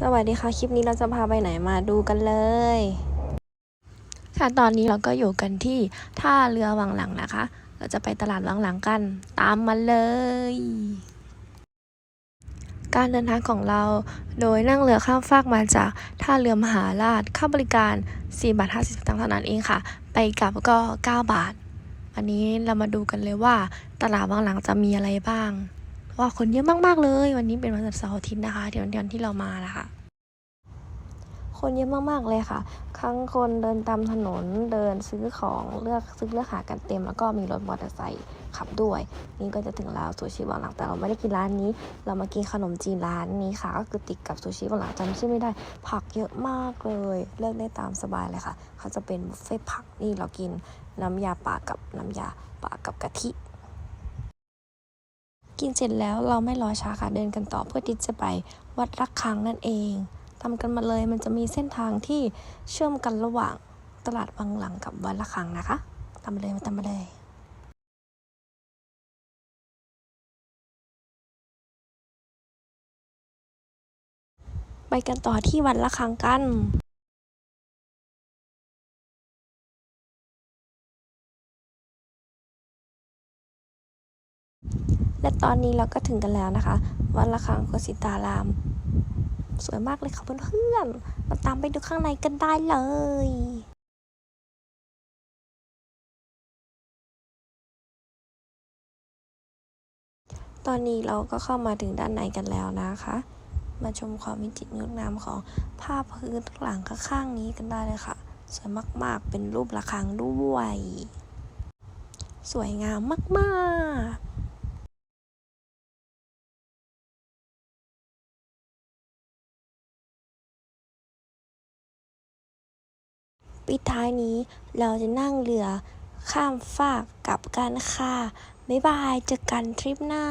สวัสดีค่ะ คลิปนี้เราจะพาไปไหนมาดูกันเลย ค่ะตอนนี้เราก็อยู่กันที่ท่าเรือวังหลังนะคะ เราจะไปตลาดวังหลังกัน ตามมาเลย การเดินทางของเราโดยนั่งเรือข้ามฟากมาจากท่าเรือมหาราชค่าบริการ 4 บาท 50สตางค์เท่านั้นเองค่ะ ไปกลับก็ 9 บาทอันนี้เรามาดูกันเลยว่า ตลาดวังหลังจะมีอะไรบ้าง ว่าคนเยอะมากๆเลย วันนี้เป็นวันเสาร์อาทิตย์นะคะ เดี๋ยวเดือนที่เรามานะคะคนเยอะมากๆเลยค่ะ ทั้งคนเดินตามถนน เดินซื้อของ เลือกซื้อเลือกหากันเต็ม แล้วก็มีรถมอเตอร์ไซค์ขับด้วย นี่ก็จะถึงแล้วซูชิวังหลัง แต่เราไม่ได้กินร้านนี้ เรามากินขนมจีนร้านนี้ค่ะ ก็คือติดกับซูชิวังหลังจำชื่อไม่ได้ ผักเยอะมากเลย เลือกได้ตามสบายเลยค่ะ เขาจะเป็นบุฟเฟ่ผัก นี่เรากินน้ำยาป่ากับน้ำยาป่ากับกะทิ กินเสร็จแล้วเราไม่รอช้าค่ะเดินกันต่อเพื่อที่จะไปวัดระฆังนั่นเองทำกันมาเลยมันจะมีเส้นทางที่เชื่อมกันระหว่างตลาดวังหลังกับวัดระฆังนะคะตามมาเลยมาตามมาเลยไปกันต่อที่วัดระฆังกัน และตอนนี้เราก็ถึงกันแล้วนะคะ วัดระฆังโคสิตาราม สวยมากเลยค่ะเพื่อนๆเราตามไปดูข้างในกันได้เลยตอนนี้เราก็เข้ามาถึงด้านในกันแล้วนะคะ มาชมความวิจิตรงดงามของภาพพื้นหลังข้างๆนี้กันได้เลยค่ะ สวยมากๆ เป็นรูประฆังด้วย สวยงามมากๆ ปิดท้ายนี้เราจะนั่งเรือข้ามฟากกลับกันค่ะ บ๊ายบายเจอกันทริปหน้า